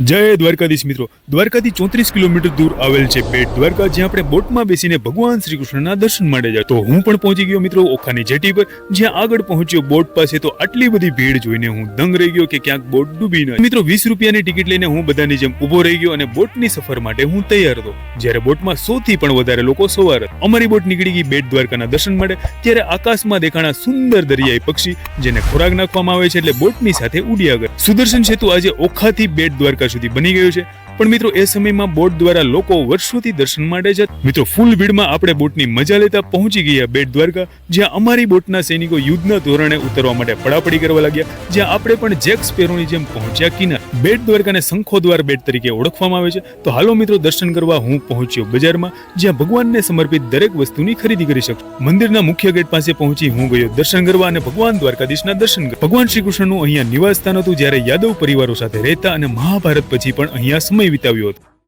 જય દ્વારકાધીશ મિત્રો. દ્વારકાથી ચોત્રીસ કિલોમીટર દૂર આવેલ છે બેટ દ્વારકા, જ્યાં આપણે બોટમાં બેસીને ભગવાન શ્રી કૃષ્ણના દર્શન માટે જાય. તો હું પણ પહોંચી ગયો મિત્રો ઓખાની જેટી પર. જ્યાં આગળ પહોંચ્યો બોટ પાસે, તો આટલી બધી ભીડ જોઈને હું દંગ રહી ગયો કે ક્યાંક બોટ ડૂબી ન મિત્રો, વીસ રૂપિયાની ટિકિટ લઈને હું બધાની જેમ ઊભો રહી ગયો અને બોટની સફર માટે હું તૈયાર હતો. જ્યારે બોટમાં સો થી પણ વધારે લોકો સવાર અમારી બોટ નીકળી ગઈ બેટ દ્વારકાના દર્શન માટે. ત્યારે આકાશમાં દેખાણા સુંદર દરિયાઈ પક્ષી, જેને ખોરાક નાખવામાં આવે છે, એટલે બોટની સાથે ઉડી આગળ. સુદર્શન સેતુ આજે ઓખાથી બેટ દ્વારકા સુધી બની ગયું છે. પણ મિત્રો, એ સમયમાં બોટ દ્વારા લોકો વર્ષોથી દર્શન માટે જત મિત્રો ફૂલ ભીડમાં આપણે બોટની મજા લેતા પહોંચી ગયા. બેટ દ્વારકા, જ્યાં અમારી બોટના સૈનિકો યુદ્ધના ધોરણે ઉતરવા માટે પડાપડી કરવા લાગ્યા. જ્યાં આપણે પણ જેક સ્પેરોની જેમ પહોંચ્યા કિનાર બેટ દ્વારકાને શંખોદ્વાર બેટ તરીકે ઓળખવામાં આવે છે. તો હાલો મિત્રો, દર્શન કરવા હું પહોંચ્યો બજારમાં, જ્યાં ભગવાનને સમર્પિત દરેક વસ્તુની ખરીદી કરી શકું. મંદિરના મુખ્ય ગેટ પાસે પહોંચી હું ગયો દર્શન કરવા અને ભગવાન દ્વારકાધીશના દર્શન ભગવાન શ્રી કૃષ્ણનું અહીંયા નિવાસ સ્થાન હતું જ્યારે યાદવ પરિવારો સાથે રહેતા અને મહાભારત પછી પણ અહીંયા maybe te avió.